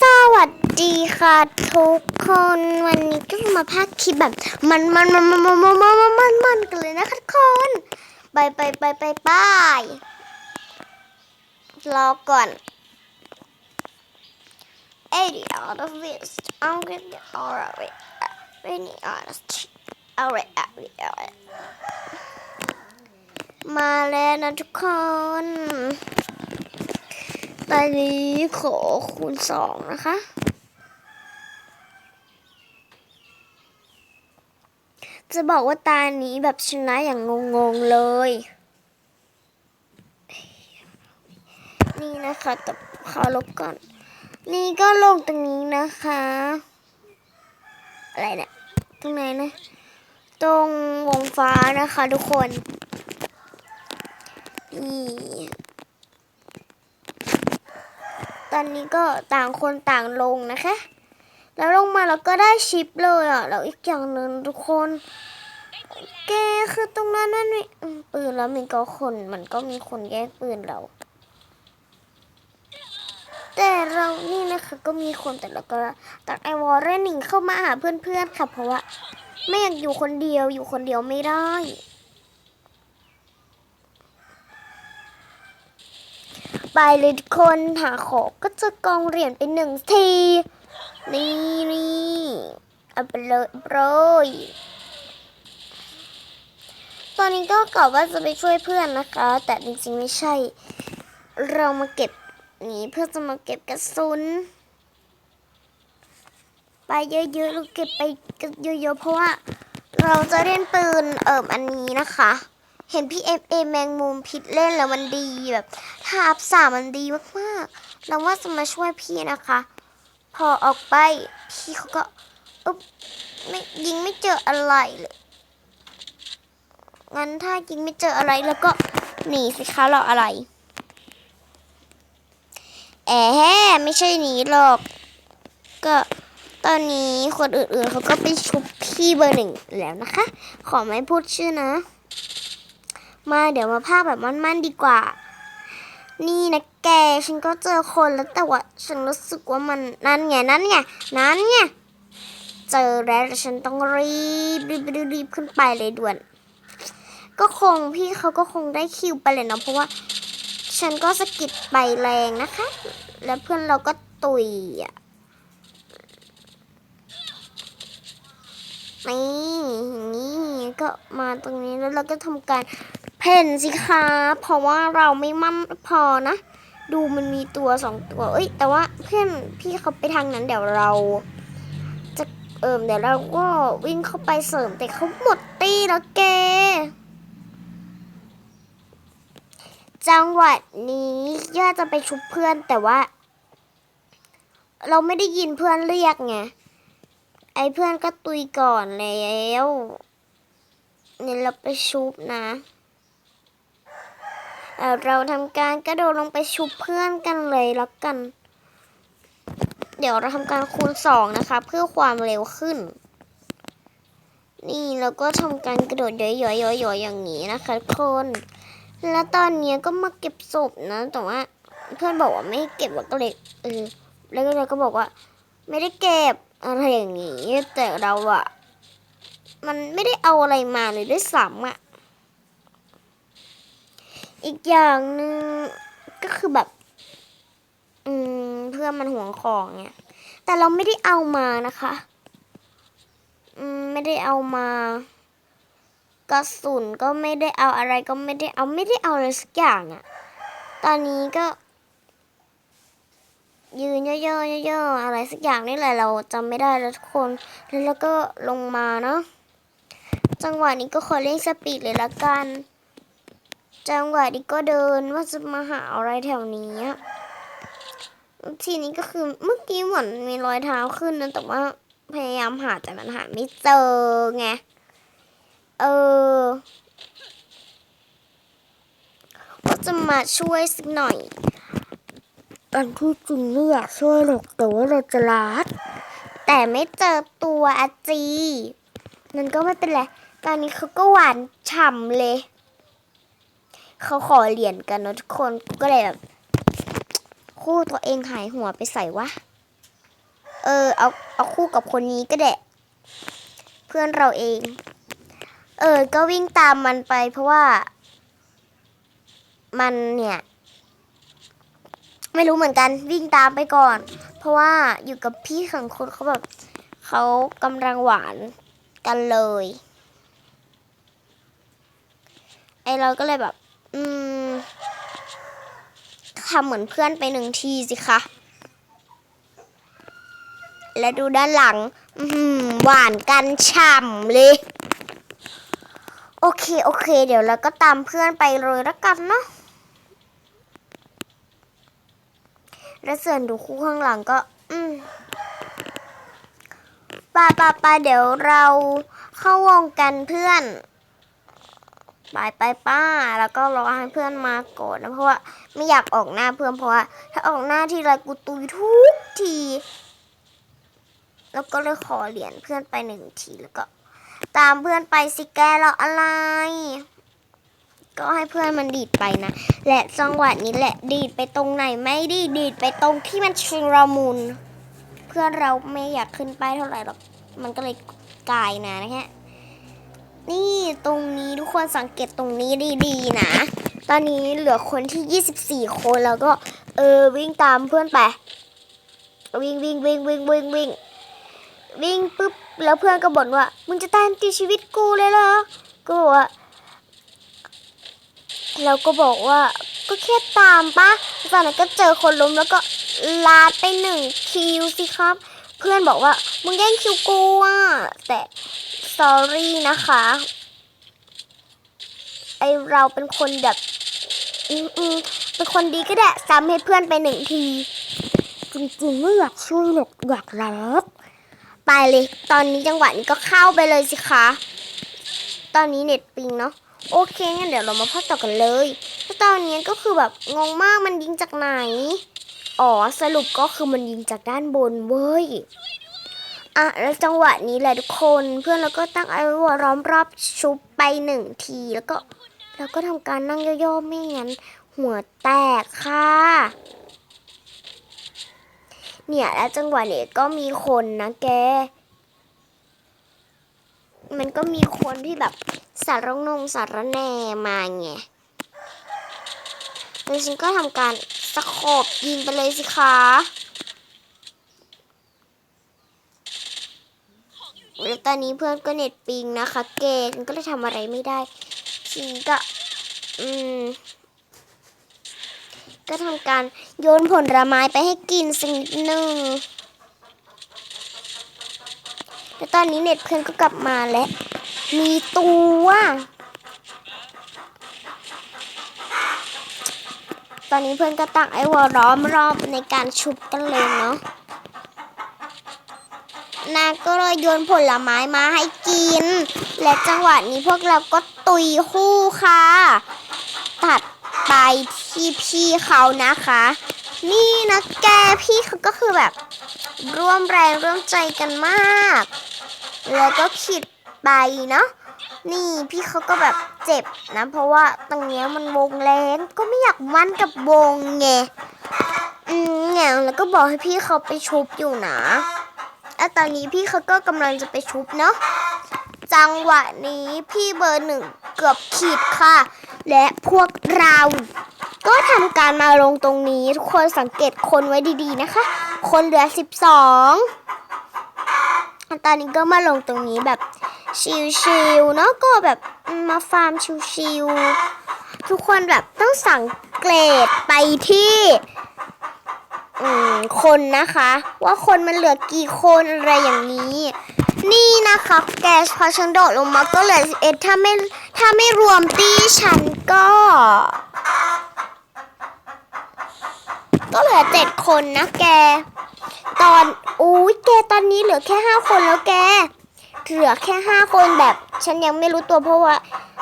สวัสดีค่ะทุกคนวันนี้ก็มาพากคลิปแบบมันมันมันมันมันมันมันมันมันกันเลยนะคะทุกคนไปไปไปไปไปรอก่อน80 out of this I'm gonna alright really honest alright alright alright มาแล้วนะทุกคน ตอนนี้ขอคูณสองนะคะ จะบอกว่าตานี้แบบชนะอย่างงงๆเลย นี่นะคะแต่ขอลบก่อน นี่ก็ลงตรงนี้นะคะ อะไรเนี่ย ตรงไหนนะ ตรงวงฟ้านะคะทุกคน นี่ อนนี้ก็ต่างคนต่างลงนะคะ แล้วลงมาเราก็ได้ชิปเลยอะ แล้วอีกอย่างหนึ่งทุกคนแกคือตรงนั้นนั่นนี่อืมปืนแล้วมีก็คนมันก็มีคนแย่งปืนเรา แต่เรานี่นะคะก็มีคนแต่เราก็ตักไอวอร์เรนหนิงเข้ามาหาเพื่อนๆค่ะเพราะว่าไม่อยากอยู่คนเดียวอยู่คนเดียวไม่ได้ ไปเลยทุกคนหาของก็จะกองเหรียญไปหนึ่งที นี่นี่เอาไปเลยโปรยตอนนี้ก็กะว่าจะไปช่วยเพื่อนนะคะ แต่จริงๆไม่ใช่ เรามาเก็บนี้เพื่อจะมาเก็บกระสุนไปเยอะๆเราเก็บไปเยอะๆเพราะว่าเราจะเล่นปืนเอิมอันนี้นะคะ เห็นพี่เอฟเอแมงมุมพิษเล่นแล้วมันดีแบบถ้าอัพสามมันดีมากๆเราว่าจะมาช่วยพี่นะคะ พอออกไปพี่เขาก็อุ๊บไม่ยิงไม่เจออะไรเลยงั้นถ้ายิงไม่เจออะไรแล้วก็หนีสิคะรออะไร แอะไม่ใช่หนีหรอก ก็ตอนนี้คนอื่นๆเขาก็ไปชุบพี่เบอร์หนึ่งแล้วนะคะ ขอไม่พูดชื่อนะ มาเดี๋ยวมาภาคแบบมั่นๆดีกว่า นี่นะแกฉันก็เจอคนแล้วแต่ว่าฉันรู้สึกว่ามันนั่นไงนั่นไงนั่นไงเจอแล้วแต่ฉันต้องรีบรีบรีบรบขึ้นไปเลยด่วน ก็คงพี่เขาก็คงได้คิวไปเลยเนาะเพราะว่า ฉันก็สกิดไปแรงนะคะ แล้วเพื่อนเราก็ตุยอะนี่อย่างนี้ก็มาตรงนี้แล้วเราก็ทำการ เพ่นสิคะเพราะว่าเราไม่มั่นพอนะ ดูมันมีตัวสองตัว เอ้ย แต่ว่าเพื่อนพี่เขาไปทางนั้นเดี๋ยวเรา จะเอิมเดี๋ยวเราก็วิ่งเข้าไปเสริมแต่เขาหมดตีแล้วแกจังหวัดนี้ย่าจะไปชุบเพื่อนแต่ว่า เราไม่ได้ยินเพื่อนเรียกไงไอ้เพื่อนก็ตุยก่อนแล้วเนี่ยเราไปชุบนะ เราทำการกระโดดลงไปชุบเพื่อนกันเลยแล้วกัน เดี๋ยวเราทำการคูณสองนะคะ เพื่อความเร็วขึ้น นี่เราก็ทำการกระโดดย่อยๆๆอย่างนี้นะคะทุกคน แล้วตอนนี้ก็มาเก็บศพนะแต่ว่าเพื่อนบอกว่าไม่เก็บก็เลยเออแล้วก็เราก็บอกว่า ไม่ได้เก็บอะไรอย่างนี้แต่เราอะมันไม่ได้เอาอะไรมาเลยด้วยซ้ำอะ อีกอย่างหนึ่งก็คือแบบ อืม เพื่อนมันห่วงของเนี่ย แต่เราไม่ได้เอามานะคะ อืม ไม่ได้เอามากระสุนก็ไม่ได้เอาอะไรก็ไม่ได้เอาไม่ได้เอาอะไรสักอย่างอะตอนนี้ก็ ยืนเยอะๆเยอะๆอะไรสักอย่างนี่แหละเราจำไม่ได้แล้วทุกคน แล้วเราก็ลงมาเนาะจังหวะนี้ก็ขอเร่งสปีดเลยละกัน จังหวะนี้ก็เดินว่าจะมาหาอะไรแถวนี้ทีนี้ก็คือเมื่อกี้เหมือนมีรอยเท้าขึ้นนะแต่ว่าพยายามหาแต่มันหาไม่เจอไง เออว่าจะมาช่วยสักหน่อยอันที่จริงไม่อยากช่วยหรอกแต่ว่าเราจะลัดแต่ไม่เจอตัวอาจีนั่นก็ไม่เป็นไร ตอนนี้เขาก็หวานฉ่ำเลย เขาขอเหรียญกันนะทุกคนก็เลยแบบคู่ตัวเองหายหัวไปใส่วะ เออ เอาเอาคู่กับคนนี้ก็ได้ เพื่อนเราเอง เออ ก็วิ่งตามมันไป เพราะว่า มันเนี่ย ไม่รู้เหมือนกันวิ่งตามไปก่อน เพราะว่าอยู่กับพี่ของคนเขาแบบเขากำลังหวานกันเลย ไอเราก็เลยแบบ อืมทำเหมือนเพื่อนไปหนึ่งทีสิคะ และดูด้านหลัง อือหือหวานกันฉ่ำเลย โอเค โอเค เดี๋ยวเราก็ตามเพื่อนไปเลยล้วกันเนาะแล้วส่วนดูคู่ข้างหลังก็ อืมปาปาปาเดี๋ยวเราเข้าวงกันเพื่อน ไปไปป้า แล้วก็รอให้เพื่อนมาก่อนนะเพราะว่าไม่อยากออกหน้าเพื่อนเพราะว่าถ้าออกหน้าทีไรกูตุยทุกที แล้วก็เลยขอเหรียญเพื่อนไปหนึ่งทีแล้วก็ ตามเพื่อนไปสิแกเราอะไร ก็ให้เพื่อนมันดีดไปนะ และจังหวะนี้แหละดีดไปตรงไหนไม่ดีดีดไปตรงที่มันชุลมุน เพื่อนเราไม่อยากขึ้นไปเท่าไหร่หรอกมันก็เลยกลายนะนะฮะ นี่ตรงนี้ทุกคนสังเกตตรงนี้ดีๆนะ ตอนนี้เหลือคนที่ 24 คนแล้วก็เออวิ่งตามเพื่อนไป วิ่งวิ่งวิ่งวิ่งวิ่งวิ่งวิ่งปุ๊บแล้วเพื่อนก็บ่นว่า มึงจะตามติดชีวิตกูเลยเหรอกูบอกว่าเราก็บอกว่าก็แค่ตามปะตอนนั้นก็เจอคนล้มแล้วก็ลาดไปหนึ่งคิวสิครับ เพื่อนบอกว่ามึงแย่งคิวกูอะแต่ sorry นะคะ ไอเราเป็นคนแบบอืมอืมเป็นคนดีก็ได้ซ้ำให้เพื่อนไปหนึ่งที จริงๆไม่อยากช่วยหรอกอยากรักไปเลย ตอนนี้จังหวะนี้ก็เข้าไปเลยสิคะ ตอนนี้เน็ตปิงเนาะโอเคงั้นเดี๋ยวเรามาพักต่อกันเลยแล้วตอนนี้ก็คือแบบงงมากมันยิงจากไหน อ๋อสรุปก็คือมันยิงจากด้านบนเว้ย อะแล้วจังหวะนี้แหละทุกคนเพื่อนเราก็ตั้งไอ้วัวล้อมรอบชุบไปหนึ่งทีแล้วก็แล้วก็ทำการนั่งย่อๆไม่งั้น หัวแตกค่ะ เนี่ยแล้วจังหวะนี้ก็มีคนนะแก มันก็มีคนที่แบบสารนงสารแนมาไงแล้วฉันก็ทำการสะโขบยิงไปเลยสิคะ แล้ว ตอนนี้เพื่อนก็เน็ตปิงนะคะ เกนก็เลยทำอะไรไม่ได้ทีนี้ก็ อืม ก็ทำการโยนผลไม้ไปให้กินสักนิดนึงแล้วตอนนี้เน็ตเพื่อนก็กลับมาแล้ว มีตัวตอนนี้เพื่อนก็ตั้งไอ้วอลล้อมรอบในการชุบกันเลยเนาะ นางก็เลยโยนผลไม้มาให้กิน และจังหวะนี้พวกเราก็ตุยคู่ค่ะ ตัดไปที่พี่เขานะคะ นี่นะแกพี่เขาก็คือแบบ ร่วมแรงร่วมใจกันมาก แล้วก็ขิดไปเนาะนี่พี่เขาก็แบบเจ็บนะ เพราะว่าตรงเนี้ยมันวงแรงก็ไม่อยากมั่นกับวงไงอืมไงแล้วก็บอกให้พี่เขาไปชุบอยู่นะ แล้วตอนนี้พี่เขาก็กำลังจะไปชุบเนาะจังหวะนี้พี่เบอร์หนึ่งเกือบขีดค่ะ และพวกเรา ก็ทำการมาลงตรงนี้ ทุกคนสังเกตคนไว้ดีๆนะคะ คนเหลือ 12 ตอนนี้ก็มาลงตรงนี้แบบชิลๆเนาะก็แบบมาฟาร์มชิลๆทุกคนแบบต้องสังเกตไปที่ คนนะคะ ว่าคนมันเหลือกี่คนอะไรอย่างนี้ นี่นะคะ แกสพอฉันโดดลงมาก็เหลือสิบเอ็ดถ้าไม่ถ้าไม่รวมตี้ฉันก็ ก็เหลือเจ็ดคนนะแก ตอนอุ้ยแกตอนนี้เหลือแค่ห้าคนแล้วแกเหลือแค่ห้าคนแบบ ฉันยังไม่รู้ตัวเพราะว่า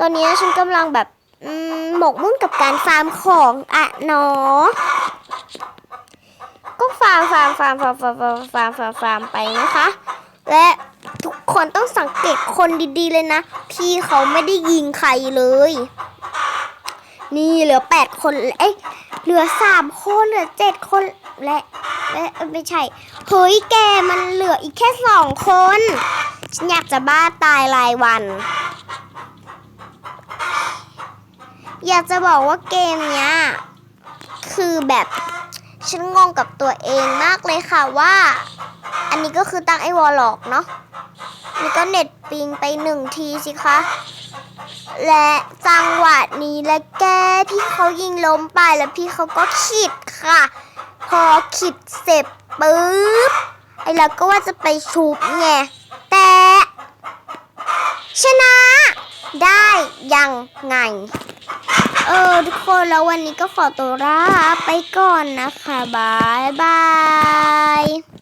ตอนนี้ฉันกำลังแบบหมกมุ่นกับการฟาร์มของอะเนาะามฟาร์มฟาร์มฟาร์มฟาร์มฟาร์มฟาร์มฟาร์มฟาร์มไปนะคะ และทุกคนต้องสังเกตคนดีๆเลยนะ พี่เขาไม่ได้ยิงใครเลย นี่เหลือแปดคนเอ้ยเหลือสามคนเหลือเจ็ดคนและเอ๊ะไม่ใช่เฮ้ยแกมันเหลืออีกแค่สองคนฉันอยากจะบ้าตายรายวัน อยากจะบอกว่าเกมเนี้ยคือแบบ ฉันงงกับตัวเองมากเลยค่ะว่า อันนี้ก็คือตั้งไอ้วอลล็อกเนาะนี่ก็เน็ตปิงไปหนึ่งทีสิคะ และจังหวะนี้และแกพี่เขายิงล้มไปแล้วพี่เขาก็ขิดค่ะ พอขิดเสร็จปุ๊บไอ้เราก็ว่าจะไปชุบไงแต่ชนะได้ยังไง เออ ทุกคนแล้ววันนี้ก็ขอตัวลาไปก่อนนะคะบายบาย